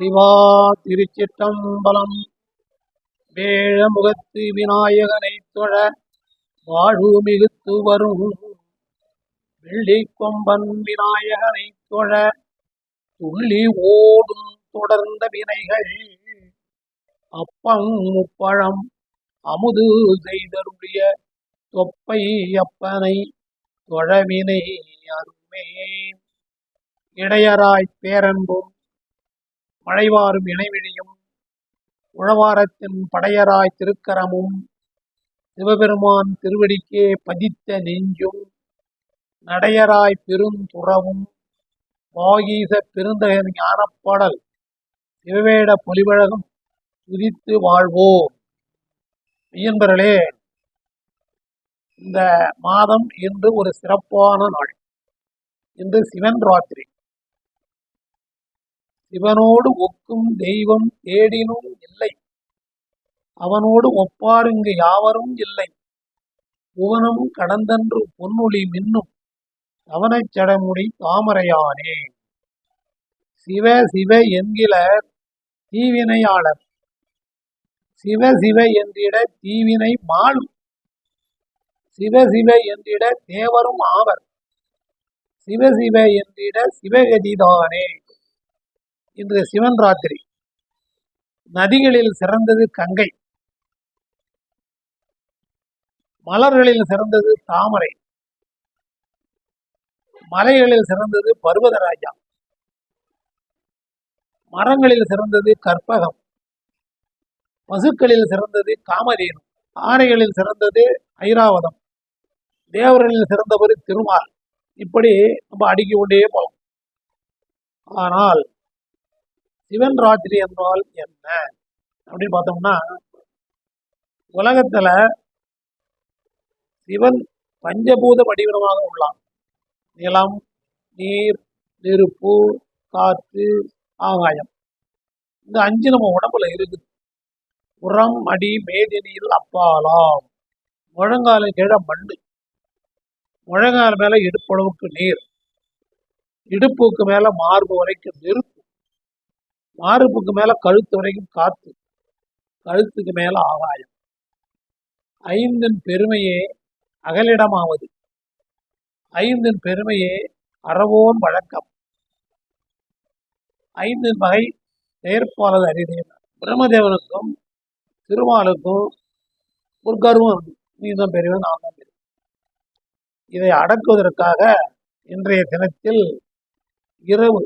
சிவா திருச்சிற்றம்பலம் வேழமுகத்து விநாயகனை தொழ வாழ்வு மிகுத்து வரும். வெள்ளி கொம்பன் விநாயகனை தொழ துள்ளி ஓடும் தொடர்ந்த வினைகள். அப்பம் முப்பழம் அமுது செய்தருடைய தொப்பை அப்பனை தொழவினை அருமே இடையராய் பேரன்பும் மழைவாரும் இணைவிழியும் உழவாரத்தின் படையராய் திருக்கரமும் சிவபெருமான் திருவடிக்கே பதித்த நெஞ்சும் நடையராய் பெருந்துறவும் வாகீச பெருந்தகன் ஞானப்பாடல் சிவவேட பொலிவழகம் துதித்து வாழ்வோம். ஐயன்பர்களே இந்த மாதம் இன்று ஒரு சிறப்பான நாள். இன்று சிவன் ராத்திரி. சிவனோடு ஒக்கும் தெய்வம் தேடினும் இல்லை. அவனோடு ஒப்பாருங்கு யாவரும் இல்லை. புவனம் கடந்தன்று பொன்னொழி மின்னும். அவனைச் சடமுடி தாமரையானே. சிவ சிவ என்கிற தீவினையாளர். சிவ சிவ என்றிட தீவினை மாளும் சிவ சிவ என்றிட தேவரும் ஆவர். சிவ சிவ என்றிட சிவகதிதானே. இன்று சிவன் ராத்திரி. நதிகளில் சிறந்தது கங்கை. மலர்களில் சிறந்தது தாமரை. மலைகளில் சிறந்தது பர்வதராஜா. மரங்களில் சிறந்தது கற்பகம். பசுக்களில் சிறந்தது காமதேனு. ஆனைகளில் சிறந்தது ஐராவதம். தேவர்களில் சிறந்தவர் திருமால். இப்படி நம்ம அடுக்கிக் கொண்டே போகலாம் ஆனால் சிவன் ராத்திரி என்றால் என்ன? அப்படின்னு பார்த்தோம்னா உலகத்துல சிவன் பஞ்சபூத வடிவமாக உள்ளான். நிலம் நீர் நெருப்பு காற்று ஆகாயம். இந்த அஞ்சு நம்ம உடம்புல இருக்குது. உரம் அடி மேதினியில் அப்பாலாம். முழங்கால கீழே மண்ணு. முழங்கால மேல இடுப்பளவுக்கு நீர். இடுப்புக்கு மேல மார்பு வரைக்கும் நெருப்பு மார்புக்கு மேல கழுத்து வரைக்கும் காத்து கழுத்துக்கு மேல ஆகாயம். ஐந்தின் பெருமையே அகலிடமாவது. ஐந்தின் பெருமையே அறவோன் வழக்கம். ஐந்தின் வகை செயற்பாளர் அறிதேன். பிரம்மதேவனுக்கும் திருமாலுக்கும் ஒரு கர்வம் இருக்கு நீ தான் பெரியவன் நான் தான் பெரியவன். இதை அடக்குவதற்காக இன்றைய தினத்தில் இரவு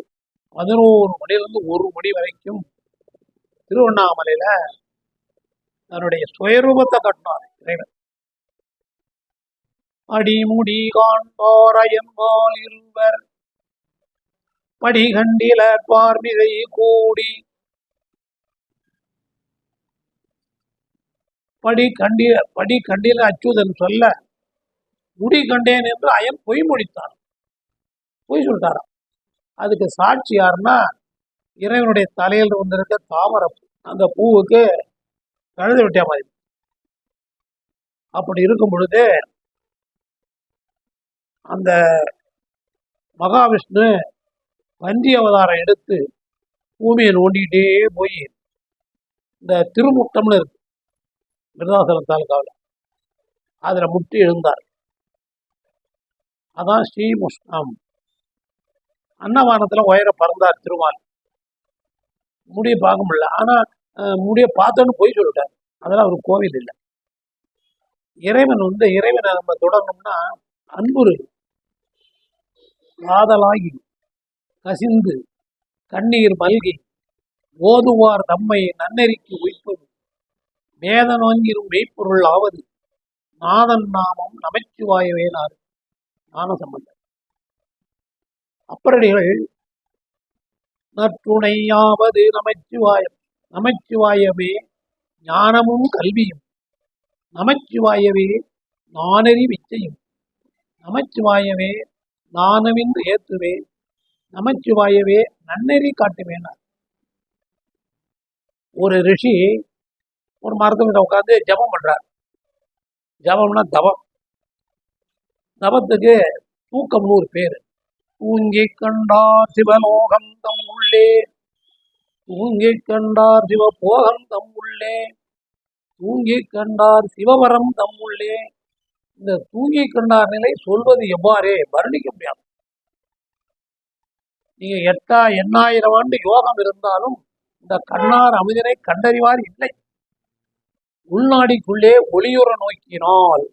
பதினோரு மணிலிருந்து ஒரு மணி வரைக்கும் திருவண்ணாமலையில தன்னுடைய சுயரூபத்தை கட்டினார் இறைவன். அடிமுடி காண்பாரயன்பால் இருவர். படிகண்டில பார்மிதை கூடி. படி கண்டில படி கண்டில அச்சுதன் சொல்ல முடி கண்டேன் என்று அயன் பொய் முடித்தான் பொய் சொல்லிட்டாராம். அதுக்கு சாட்சி யாருன்னா இறைவனுடைய தலையில் வந்திருக்க தாமரப்பூ அந்த பூவுக்கு கழுத விட்டிய மாதிரி அப்படி இருக்கும் பொழுது அந்த மகாவிஷ்ணு வஞ்சி அவதாரம் எடுத்து பூமியை நோண்டிக்கிட்டே போய் இந்த திருமுட்டம்னு இருக்கு விருதாசலம் தாலுக்காவில் அதில் முட்டி எழுந்தார். அதான் ஸ்ரீமுஷ்ணம் அன்னவானத்துல உயர பறந்தார் திருமால். முடிய பார்க்க முடியல. ஆனா முடிய பார்த்தோன்னு போய் சொல்லிட்டார். அதெல்லாம் ஒரு கோவில் இல்லை. இறைவன் வந்து இறைவனை நம்ம தொடரணும்னா அன்புரு. காதலாகி கசிந்து கண்ணீர் மல்கி ஓதுவார் தம்மை நன்னெறிக்கு உய்ப்பது. வேத நோங்கிரும் மெய்ப்பொருள் ஆவது நாதன் நாமம் நமச்சிவாயவேனார் ஞான சம்பந்தம் அப்பரடிகள் நற்றுணையாவது நமச்சிவாயம் நமச்சிவாயவே ஞானமும் கல்வியும். நமச்சிவாயவே நானறி விச்சையும் நமச்சிவாயவே நானவின்று ஏத்துவே. நமச்சிவாயவே நன்னெறி காட்டுவேனார் ஒரு ரிஷி ஒரு மரத்துக்கிட்ட உட்காந்து ஜபம் பண்றார். ஜபம்னா தவம். தவத்துக்கு தூக்கம்னு ஒரு பேரு. தூங்கி கண்டார் சிவலோகம் தம் உள்ளே. தூங்கிக் கண்டார் சிவபோகம் உள்ளே. தூங்கிக் கண்டார் சிவவரம் உள்ளே. இந்த தூங்கிக் கண்டார் நிலை சொல்வது எவ்வாறே? வர்ணிக்க முடியாது நீங்க எட்டா எண்ணாயிரம் ஆண்டு யோகம் இருந்தாலும் இந்த கண்ணார் அமிதனை கண்டறிவார் இல்லை. உள்நாடிக்குள்ளே ஒளியுற நோக்கினால்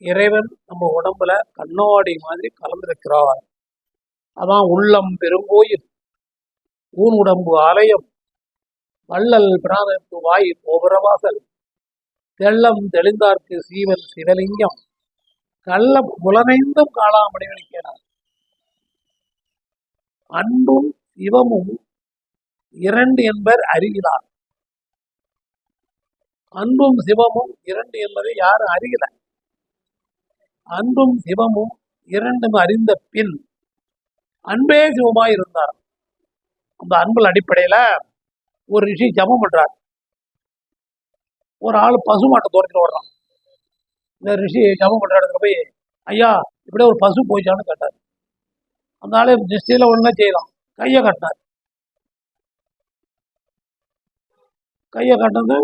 இறைவன் நம்ம உடம்புல கண்ணாடி மாதிரி கலந்திருக்கிறார். அதான் உள்ளம் பெருங்கோயில். ஊன் உடம்பு ஆலயம். வள்ளல் பிராணத்து வாய் கோபுரவாசல். தெள்ளம் தெளிந்தார்க்கு சீவல் சிவலிங்கம். கள்ள புலனைந்தும் காணாமடி நினைக்கிறார் அன்பும் சிவமும் இரண்டு என்பர் அறிகிறார் அன்பும் சிவமும் இரண்டு என்பதை யாரும் அறியல. அன்பும் சிவமும் இரண்டும் அறிந்த பின் அன்பே சிவமாய் இருந்தார். அந்த அன்புல அடிப்படையில ஒரு ரிஷி ஜபம் பண்றார். ஒரு ஆள் பசுமாட்டை துரத்திட்டு ஓடுறான். இந்த ரிஷி ஜபம் பண்ற இடத்துல போய் ஐயா இப்படியே ஒரு பசு போயிச்சான்னு கேட்டார். அந்த ஆளு நிச்சயில ஒண்ணு செய்யலாம். கையை கட்டினார். கையை கட்டினது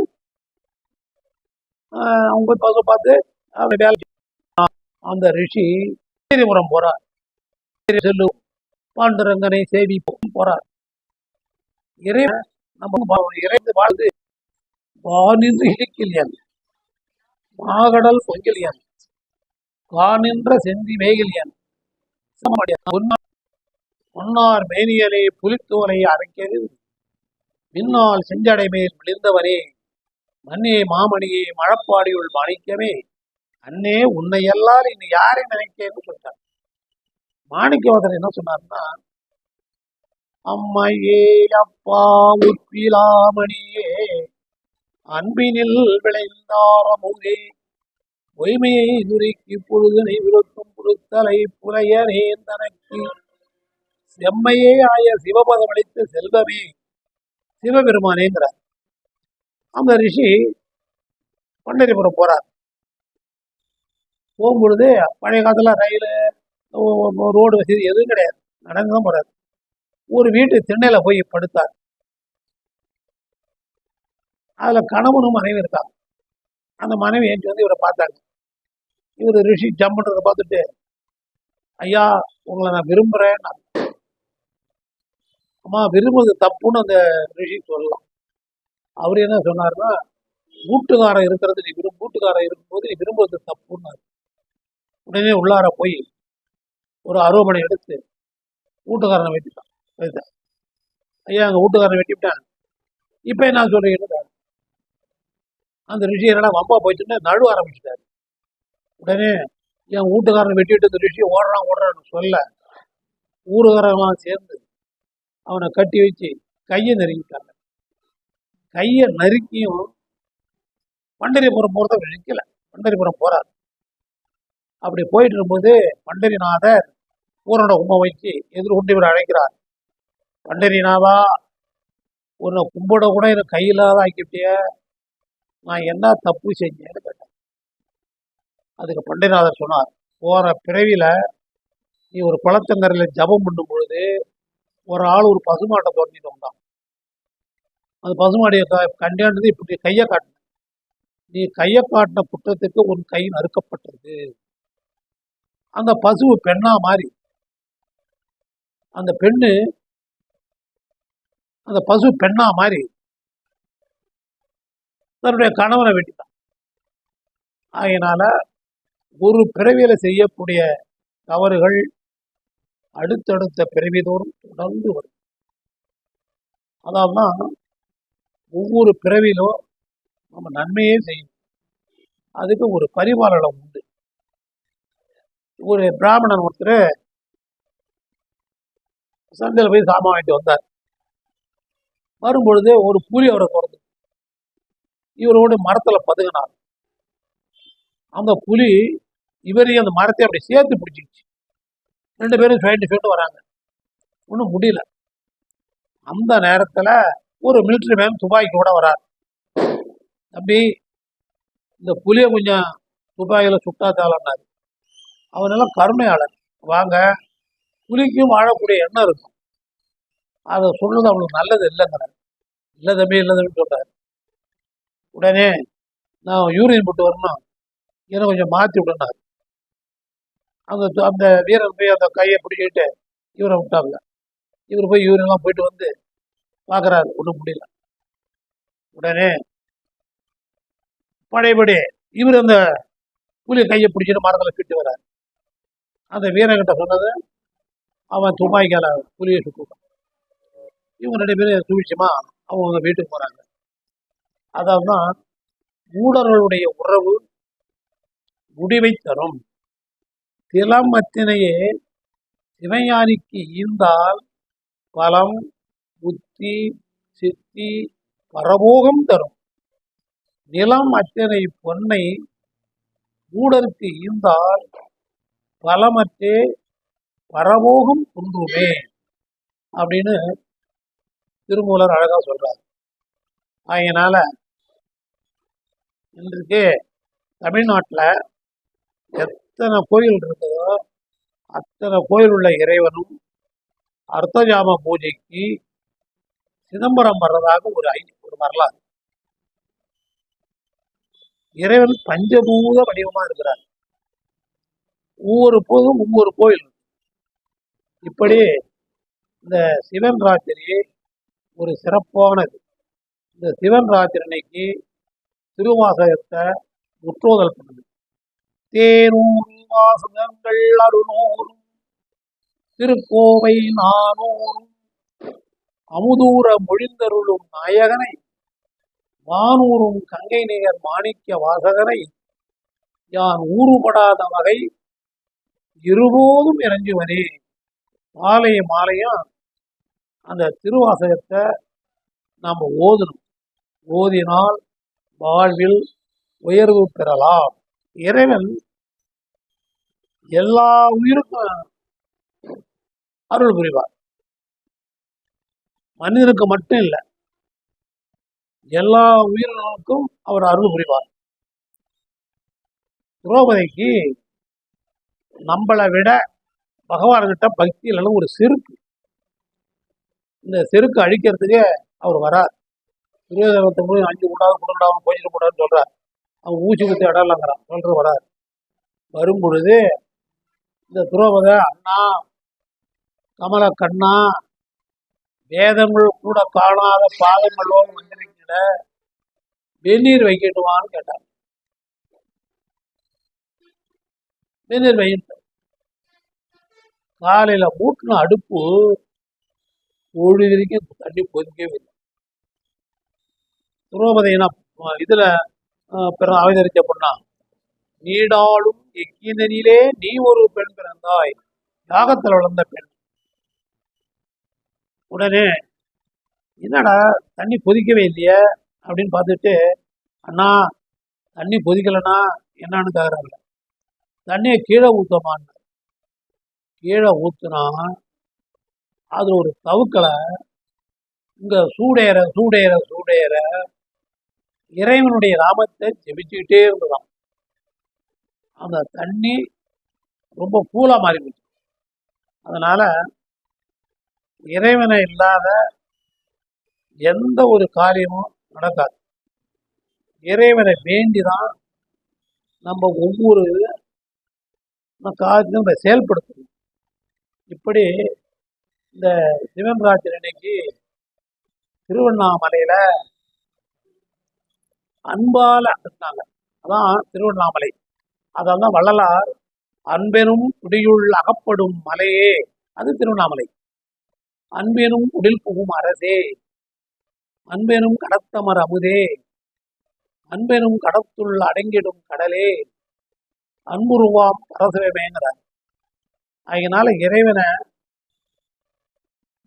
ஆஹ் அவங்க போய் பசு பார்த்து அவங்க வேலை அந்த ரிஷி உரம் போறார். செல்லு பாண்டுரங்கனை சேவிப்போம். போறார். இறைவன் நம்ம இறைந்து வாழ்ந்து வானின்று இழிக்கிலியன் மாகடல் பொங்கிலியன் கானின்ற செந்தி மேகிலியன் சமமடியான். மேனியலே புலித்தோலை அரைக்கிறது மின்னால் செஞ்சடை மேல் விழுந்தவரே மன்னே மாமணியே மழப்பாடியுள் மணிக்கவே அன்னே உன்னை எல்லாரும் இன்னும் யாரை நினைக்கேன்னு சொல்லிட்டார். மாணிக்கவாதர் என்ன சொன்னார்னா அம்மையே அப்பா உற்பிலாமணியே அன்பினில் விளைந்தாரமுதே பொய்மையை துரைக்கு பொழுதனை விருத்தும் புழுத்தலை புலையனேன் தனக்கு செம்மையே ஆய சிவபதம் அளித்து செல்வமே சிவபெருமானேங்கிறார். அந்த ரிஷி பண்டரிபுரம் போறார். போகும்பொழுது பழைய காலத்துல ரயில் ரோடு வசதி எதுவும் கிடையாது. நடந்து தான் போறாரு. ஒரு வீட்டு திண்ணையில போய் படுத்தார். அதுல கணவனும் மனைவி இருக்காங்க. அந்த மனைவி ஏஞ்சி வந்து இவரை பார்த்தாங்க. இவர் ரிஷி ஜம்ன்றதை பார்த்துட்டு ஐயா உங்களை நான் விரும்புறேன் அம்மா விரும்புறது தப்புன்னு அந்த ரிஷி சொல்லலாம். அவர் என்ன சொன்னாருன்னா வீட்டுக்காரன் இருக்கிறது நீ விரும்ப வீட்டுக்காரன் இருக்கும்போது நீ விரும்புறது தப்புன்னாரு. உடனே உள்ளார போய் ஒரு அருவமனை எடுத்து வீட்டுக்காரனை வெட்டிட்டான். வெட்டிட்டான். ஐயா அங்கே வீட்டுக்காரனை வெட்டிவிட்டான் இப்போ என்ன சொல்றீங்க? அந்த ரிஷி என்னடா வம்பா போயிடுச்சுன்னு நழுவ ஆரம்பிச்சிட்டாரு. உடனே என் வீட்டுக்காரனை வெட்டிவிட்டு இந்த ரிஷி ஓடுறான் ஓடுறான்னு சொல்ல ஊருகாரமாக சேர்ந்து அவனை கட்டி வச்சு கையை நெருங்கிட்டாங்க. கையை நறுக்கியும் பண்டரிபுரம் போகிறத நிற்கல பண்டரிபுரம் போகிறார் அப்படி போயிட்டு இருக்கும்போது பண்டரிநாதர் பூரண கும்பம் வச்சு எதிர்கொண்டு இவர் அழைக்கிறார். பண்டரிநாதா உன்னை கும்பிட கூட எனக்கு கையில்லாத ஆக்கிட்டிய நான் என்ன தப்பு செஞ்சேன்னு கேட்டேன் அதுக்கு பண்டரிநாதர் சொன்னார் போற பிறவியில நீ ஒரு குளத்தங்கரையில் ஜபம் பண்ணும் பொழுது ஒரு ஆள் ஒரு பசுமாட்டை துரத்திட்டு வந்தான். அந்த பசுமாடியை க- இப்படி கையை காட்டின. நீ கையை காட்டின குற்றத்துக்கு உன் கை நறுக்கப்பட்டது. அந்த பசு பெண்ணா மாறி அந்த பெண்ணு அந்த பசு பெண்ணா மாதிரி தன்னுடைய கணவனை வெட்டிட்டான் ஆகையினால ஒரு பிறவியில் செய்யக்கூடிய தவறுகள் அடுத்தடுத்த பிறவிதோறும் தொடர்ந்து வரும். அதான் ஒவ்வொரு பிறவியிலும் நம்ம நன்மையே செய்யும் அதுக்கு ஒரு பரிபாலனம் உண்டு. ஒரு பிராமணன் ஒருத்தர் சந்தையில் போய் சாமான் வாங்கிட்டு வந்தார். வரும்பொழுது ஒரு புலி அவரை துரத்து இவரோட மரத்தில் பதுங்கினார் அந்த புலி இவரையும் அந்த மரத்தை அப்படி சேர்த்து பிடிச்சிக்கிச்சு ரெண்டு பேரும் ஃபைட்டு ஃபைட்டு வராங்க. ஒன்றும் முடியல. அந்த நேரத்தில் ஒரு மிலிட்டரி மேன் துப்பாக்கியோட வரார். தம்பி இந்த புலியை கொஞ்சம் துபாயில் சுட்டா தேவலன்னாரு அவனெல்லாம் கருணையாளர். வாங்க புலிக்கும் வாழக்கூடிய எண்ணம் இருக்கும். அதை சொல்றது அவளுக்கு நல்லது இல்லைங்கிறார். இல்லை தம்பி இல்லை தம்பி சொல்றாரு. உடனே நான் யூரின் போட்டு வரணும். எனக்கு கொஞ்சம் மாற்றி விடனார் அந்த அந்த வீரர் போய் அந்த கையை பிடிச்சிக்கிட்டு இவரை விட்டாங்க இவர் போய் யூரின்லாம் போயிட்டு வந்து பார்க்குறாரு ஒன்றும் முடியல உடனே பழையபடி இவர் அந்த புலி கையை பிடிச்சிட்டு மரத்தில் கிட்டு வர்றாரு. அந்த வீரர்கிட்ட சொன்னது அவன் துப்பாக்கியால புலியை சுட்டுவான் இவங்க ரெண்டு பேரும் சூழ்ச்சியமா அவங்க வீட்டுக்கு போறாங்க. அதாவது தான் ஊடர்களுடைய உறவு முடிவை தரும். திலமத்தினையே சிவஞானிக்கு ஈந்தால் பலம் புத்தி சித்தி பரபோகம் தரும். நிலம் அத்தனை பொன்னை ஊடருக்கு ஈந்தால் பலமற்றே பரபோகம் குன்றுமே அப்படின்னு திருமூலர் அழகா சொல்றார். அதனால இன்றைக்கு தமிழ்நாட்டில் எத்தனை கோயில் இருக்குதோ அத்தனை கோயில் உள்ள இறைவனும் அர்த்தஜாம பூஜைக்கு சிதம்பரம் வர்றதாக ஒரு ஐ ஒரு வரலாறு. இறைவன் பஞ்சபூத வடிவமா இருக்கிறார். ஒவ்வொரு போதும் ஒவ்வொரு கோயில் இப்படி இந்த சிவன் ராத்திரி ஒரு சிறப்பானது. இந்த சிவன் ராத்திரி அன்னைக்கு திருவாசகத்தை முற்றோதல் பண்ணுது. தேனூர் வாசகங்கள் அருநூறும் திருக்கோவை நானூறும் அமுதூர மொழிந்தருளும் நாயகனை வானூரும் கங்கை நேயர் மாணிக்க வாசகனை யான் ஊறுபடாத வகை இருபோதும் இறங்குவனே. மாலைய மாலையும் அந்த திருவாசகத்தை நாம் ஓதணும். ஓதினால் வாழ்வில் உயர்வு பெறலாம். இறைவன் எல்லா உயிருக்கும் அருள் புரிவார். மனிதனுக்கு மட்டும் இல்லை எல்லா உயிரினங்களுக்கும் அவர் அருள் புரிவார். திரௌபதிக்கு நம்மளை விட பகவான்கிட்ட பக்தி இல்லைன்னு ஒரு செருக்கு. இந்த செருக்கு அழிக்கிறதுக்கே அவர் வரார். துரியோதனத்தை போய் அஞ்சு கூடாது கொடுக்கடாம கோயிலுக்கு கூடாதுன்னு சொல்கிறார் அவன் ஊசி குத்தி இடலாங்கிறான் சொல்கிற வரார் வரும் பொழுது இந்த துரோபத அண்ணா கமல கண்ணா வேதங்கள் கூட காணாத பாதங்களோடு வந்திருக்கிற வெந்நீர் வைக்கட்டுமான்னு கேட்டார். வெந்நீர் வைக்கிட்டு காலையில மூட்டின அடுப்பு பொழுது வரைக்கும் தண்ணி கொதிக்கவே இல்லை. துரோபதையினா இதுல பிற அவதரிச்ச பொண்ணா நீடாலும் எக்கினரிலே நீ ஒரு பெண் பிறந்தாய். யாகத்தில் வளர்ந்த பெண். உடனே என்னடா தண்ணி கொதிக்கவே இல்லையே? அப்படின்னு பார்த்துட்டு அண்ணா தண்ணி கொதிக்கலைன்னா என்னன்னு கேக்குறாங்க தண்ணியை கீழே ஊத்தமான்னு கீழே ஊற்றுனா அது ஒரு தவுக்களை இங்க சூடேற சூடேற சூடேற இறைவனுடைய நாமத்தை ஜெபிச்சுக்கிட்டே இருந்ததாம். அந்த தண்ணி ரொம்ப கூலா மாறி போச்சு அதனால இறைவனை இல்லாத எந்த ஒரு காரியமும் நடக்காது. இறைவனை வேண்டிதான் நம்ம ஒவ்வொரு காரியத்தையும் நம்ம செயல்படுத்தணும். இப்படி இந்த சிவன் ராத்திரி அன்னைக்கு திருவண்ணாமலையில அன்பால இருந்தாங்க அதான் திருவண்ணாமலை. அதான் வள்ளலார் அன்பெனும் குடியுள் அகப்படும் மலையே. அது திருவண்ணாமலை. அன்பெனும் உடில் புகும் அரசே. அன்பெனும் கடத்தமர் அமுதே. அன்பெனும் கடத்துள் அடங்கிடும் கடலே. அன்புருவாம் பரசுவேங்கிறார் அதனால இறைவனை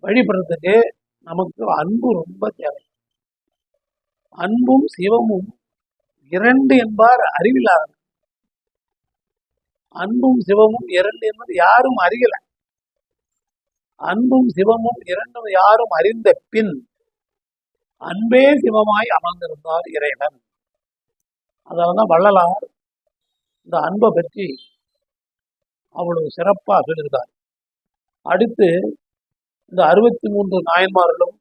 வழிபடுறதுக்கு நமக்கு அன்பு ரொம்ப தேவை. அன்பும் சிவமும் இரண்டு என்பார் அறிவில்லாதவர் அன்பும் சிவமும் இரண்டு என்பது யாரும் அறியல. அன்பும் சிவமும் இரண்டும் யாரும் அறிந்த பின் அன்பே சிவமாய் அமர்ந்திருந்தார் இறைவன். அதனால்தான் வள்ளலார் இந்த அன்பை பற்றி அவ்வளவு சிறப்பாக சொல்லியிருக்கார் அடுத்து இந்த அறுபத்தி மூன்று நாயன்மார்களும்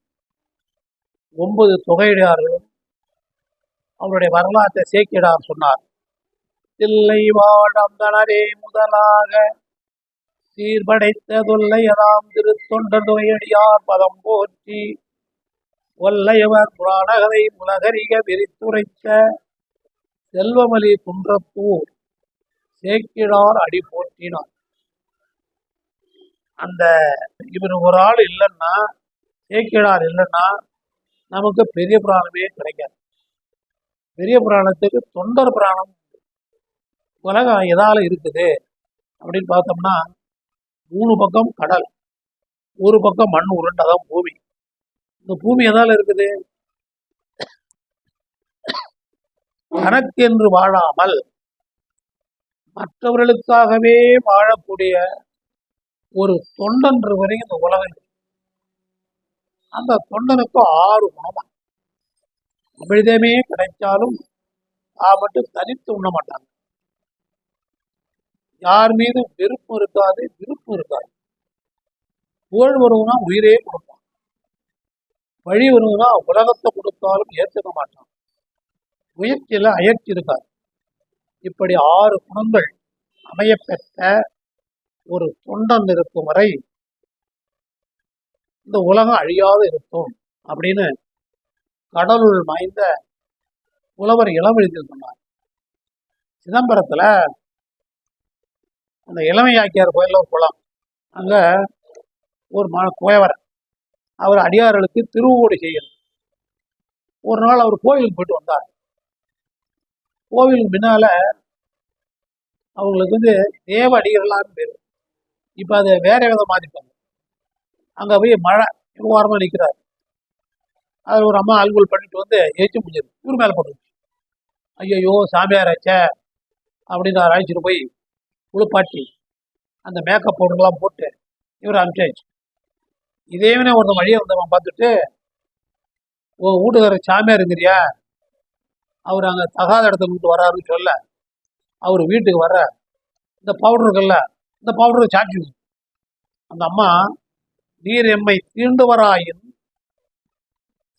ஒன்பது தொகையிடார்களும் அவருடைய வரலாற்றை சேக்கிடார் சொன்னார். தில்லை வாழந்தனரே முதலாக சீர்படைத்த தொல்லையதாம் திருத்தொண்டர் தொகையடியார் பதம் போற்றி ஒல்லையவர் புராணகரை உலகரிக விரித்துரைத்த செல்வமலி குன்றப்பூர் சேக்கிழார் அடி போற்றினார் அந்த இவர் ஒரு ஆள் இல்லைன்னா சேக்கிழார் இல்லைன்னா நமக்கு பெரிய புராணமே கிடைக்காது. பெரிய புராணத்துக்கு தொண்டர் புராணம் உலகம் எதால இருக்குது அப்படின்னு பார்த்தோம்னா மூணு பக்கம் கடல் ஒரு பக்கம் மண் உருண்டதான் பூமி. இந்த பூமி எதால இருக்குது? தனக்கென்று வாழாமல் மற்றவர்களுக்காகவே வாழக்கூடிய ஒரு தொண்டன்று வரைக்கும் இந்த உலகம் அந்த தொண்டனுக்கு ஆறு குணமா அமிழ்தமே கிடைச்சாலும் தான் மட்டும் தனித்து உண்ண மாட்டாங்க. யார் மீது வெறுப்பு இருக்காது விருப்பம் இருக்காது. புகழ் வருவனா உயிரே கொடுப்பான். வழி வருவனா உலகத்தை கொடுத்தாலும் ஏற்றுக்க மாட்டான். முயற்சியில அயற்சி இருக்காது. இப்படி ஆறு குணங்கள் அமையப்பெற்ற ஒரு தொண்டன் இருக்கும் வரை இந்த உலகம் அழியாது இருக்கும் அப்படின்னு கடலுள் மாய்ந்த புலவர் இளவெழுதி சொன்னார். சிதம்பரத்துல அந்த இளமையாக்கியார் கோயில்ல ஒரு குளம். அங்க ஒரு ம குயவர். அவர் அடியார்களுக்கு திருவோடு செய்யணும் ஒரு நாள் அவர் கோயிலுக்கு போயிட்டு வந்தார். கோவிலுக்கு பின்னால அவங்களுக்கு வந்து தேவ அடிகளான்னு பேர். இப்போ அதை வேற விதம் மாற்றிப்பாங்க அங்கே போய் மழை ஓரமாக நிற்கிறார் அதில் ஒரு அம்மா அலுவல் பண்ணிட்டு வந்து ஏச்சு முடிஞ்சது. இவர் மேலே போட்டு ஐயோ சாமியார் ஆச்சே அப்படின்னு நான் அழைச்சிட்டு போய் குளிப்பாட்டி அந்த மேக்கப் பவுடர்லாம் போட்டு இவர் அனுப்பிச்சாச்சு இதேவனே ஒருத்தன் வழியை வந்தவன் பார்த்துட்டு ஓ வீட்டுக்கார சாமியார் இருக்கிறியா அவர் அங்கே தகாத இடத்துல விட்டு வராருன்னு சொல்ல அவர் வீட்டுக்கு வர இந்த பவுடர் இருக்குல்ல இந்த பவுடரை சாட்சி அந்த அம்மா நீர் எம்மை தீண்டுவராயின்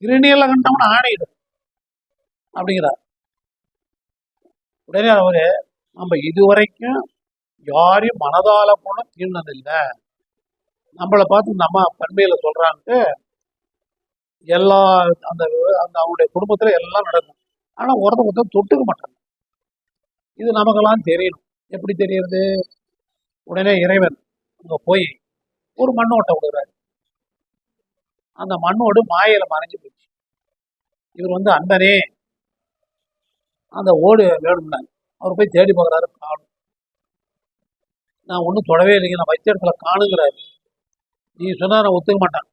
திருநீல கண்டவன் ஆணையிடும் அப்படிங்கிறார். உடனே அவரு நம்ம இதுவரைக்கும் யாரையும் மனதால போன தீண்டதில்லை நம்மளை பார்த்து இந்த அம்மா பண்மையில சொல்றான்ட்டு எல்லா அந்த அந்த அவனுடைய குடும்பத்துல எல்லாம் நடக்கும். ஆனா ஒருத்த ஒருத்தர் தொட்டுக்க மாட்டாங்க இது நமக்கெல்லாம் தெரியணும். எப்படி தெரியறது உடனே இறைவன் அங்க போய் ஒரு மண்ணோட்டை விடுறாரு. அந்த மண்ணோடு மாயில மறைஞ்சு போச்சு. இவர் வந்து அண்ணனே அந்த ஓடு வேணும்னாரு. அவர் போய் தேடி பார்க்குறாரு காணும். நான் ஒன்றும் தொடவே இல்லைங்க. நான் வச்ச இடத்துல காணுங்கிறாரு. நீ சொன்னால் நான் ஒத்துக்க மாட்டேன்.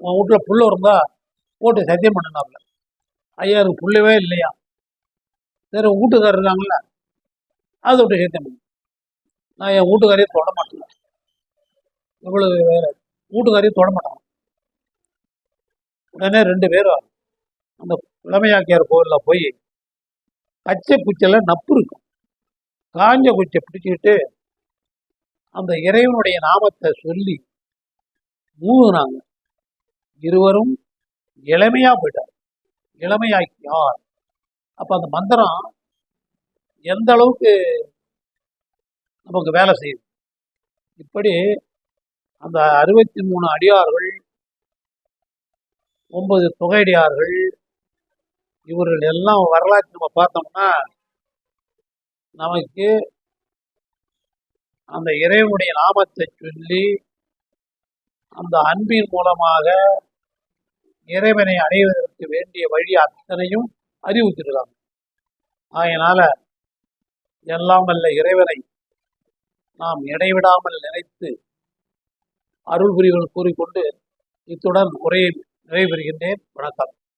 உன் வீட்டில் புள்ள இருந்தா ஓட்டு சத்தியம் பண்ணினாப்ல. ஐயா எனக்கு புள்ளவே இல்லையா? சரி வீட்டுக்காரர் இருக்காங்கல்ல அதை விட்டு சத்தியம் பண்ணு நான் என் வீட்டுக்காரையும் தொட மாட்டேன். இவ்வளவு வேற வீட்டுக்காரையும் தொட மாட்டான். உடனே ரெண்டு பேரும் அந்த இளமையாக்கியார் கோவிலில் போய் பச்சை குச்சியில் நப்பு இருக்கும். காஞ்ச குச்சியை பிடிச்சிக்கிட்டு அந்த இறைவனுடைய நாமத்தை சொல்லி மூணுனாங்க இருவரும் இளமையாக போயிட்டார் இளமையாக்கியார். அப்ப அந்த மந்திரம் எந்த அளவுக்கு நமக்கு வேலை செய்யுது? இப்படி அந்த அறுபத்தி மூணு அடியார்கள் ஒன்பது தொகையடியார்கள் இவர்கள் எல்லாம் வரலாற்று நம்ம பார்த்தோம்னா நமக்கு அந்த இறைவனுடைய நாமத்தை சொல்லி அந்த அன்பின் மூலமாக இறைவனை அடைவதற்கு வேண்டிய வழி அத்தனையும் அறிவுத்திருக்காங்க ஆகையினால எல்லாம் வல்ல இறைவனை நாம் இடைவிடாமல் நினைத்து அருள் புரிவுகள் கூறிக்கொண்டு இத்துடன் உரையை நிறைவு பெறுகின்றேன். வணக்கம்.